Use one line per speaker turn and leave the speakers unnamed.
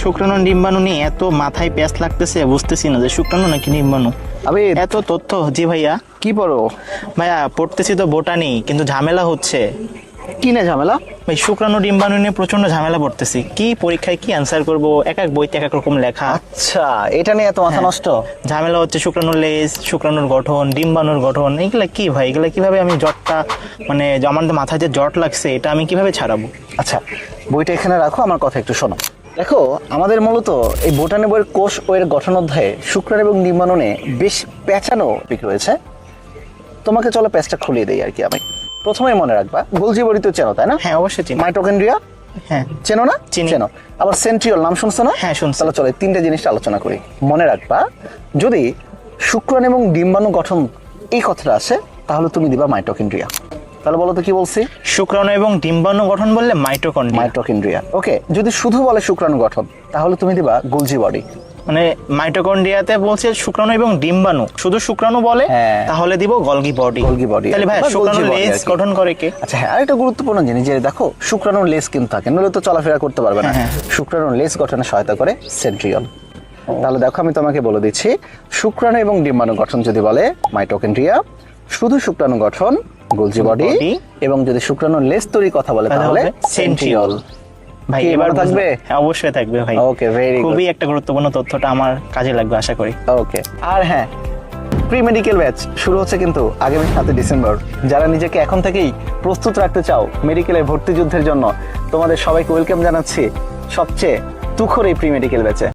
শুক্রাণু ডিম্বাণু নিয়ে এত মাথায় প্যাঁচ লাগতেছে বুঝতেছি না যে শুক্রাণু নাকি ডিম্বাণু
আবে
এত তথ্য জি ভাইয়া।
কি পড়ো
ভাইয়া পড়তেছি তো বোটানি কিন্তু ঝামেলা হচ্ছে।
কি না ঝামেলা?
ভাই শুক্রাণু ডিম্বাণু নিয়ে প্রচণ্ড ঝামেলা পড়তেছি। কি পরীক্ষায় কি অ্যান্সার করব? এক এক বইতে এক এক রকম লেখা।
আচ্ছা এটা নিয়ে এত মাথা নষ্ট?
ঝামেলা হচ্ছে শুক্রাণুর লেজ শুক্রাণুর গঠন ডিম্বাণুর গঠন। এগুলা কি ভাই? এগুলা কীভাবে আমি জটটা মানে আমার মাথায় যে জট লাগছে এটা আমি কীভাবে ছাড়াবো?
আচ্ছা বইটা এখানে রাখো আমার কথা একটু শোনো। দেখো আমাদের মূলত এই বোটানি বইয়ের কোষ ও এর গঠন অধ্যায়ে শুক্রাণু এবং ডিম্বাণুনে বেশ পেঁচানো পিক রয়েছে। তোমাকে চলো প্যাচটা খুলিয়ে দেই আর কি আমি। প্রথমে মনে রাখবা গোলজি বডি তো চেনো তাই না?
হ্যাঁ অবশ্যই চিনি।
মাইটোকেন্ড্রিয়া?
হ্যাঁ।
চেনো না?
চিনি।
চেনো। আবার সেন্ট্রিওল নাম শুনছো না?
হ্যাঁ, শুনছি।
তাহলে চলো এই তিনটে জিনিসটা আলোচনা করি। মনে রাখবা যদি শুক্রাণু এবং ডিম্বাণু গঠন এই কথাটা আসে তাহলে তুমি দিবা মাইটোকেন্ড্রিয়া। তাহলে বলো তো কি বলছি?
শুক্রাণু এবং ডিম্বাণু গঠন বললে মাইটোকন্ড্রিয়া।
মাইটোকেন্ড্রিয়া। ওকে যদি শুধু বলে শুক্রাণু গঠন তাহলে তুমি দিবা গোলজি বডি।
মানে মাইটোকন্ড্রিয়াতে বলছে শুক্রাণু এবং ডিম্বাণু। শুধু শুক্রাণু বলে
হ্যাঁ।
তাহলে দিব গলগি বডি।
Golgi body
তাহলে ভাই শুক্রাণু লেজ গঠন করে কে?
আচ্ছা হ্যাঁ আরেকটা গুরুত্বপূর্ণ জিনিস যে দেখো শুক্রাণুর লেস কিন্তু থাকে নইলে তো চলাফেরা করতে পারবে না।
হ্যাঁ,
শুক্রাণুর লেস গঠনে সহায়তা করে সেন্ট্রিয়ল তাহলে দেখো আমি তোমাকে বলে দিচ্ছি শুক্রাণু এবং ডিম্বাণু গঠন যদি বলে মাইটোকেন্ড্রিয়া শুধু শুক্রাণু গঠন গোলজি বডি এবং যদি শুক্রাণুর লেস তৈরি কথা বলে
তাহলে
সেন্ট্রিয়ল
ভাই এবার
থাকবে?
অবশ্যই থাকবে ভাই।
ওকে ভেরি
খুবই একটা গুরুত্বপূর্ণ তথ্যটা আমার কাজে লাগবে আশা করি।
ওকে আর হ্যাঁ প্রি মেডিকেল ব্যাচ শুরু হচ্ছে কিন্তু আগামী সাতই ডিসেম্বর। যারা নিজেকে এখন থেকেই প্রস্তুত রাখতে চাও মেডিকেলের ভর্তি যুদ্ধের জন্য তোমাদের সবাইকে ওয়েলকাম জানাচ্ছি সবচেয়ে তুখর এই প্রি মেডিকেল ব্যাচে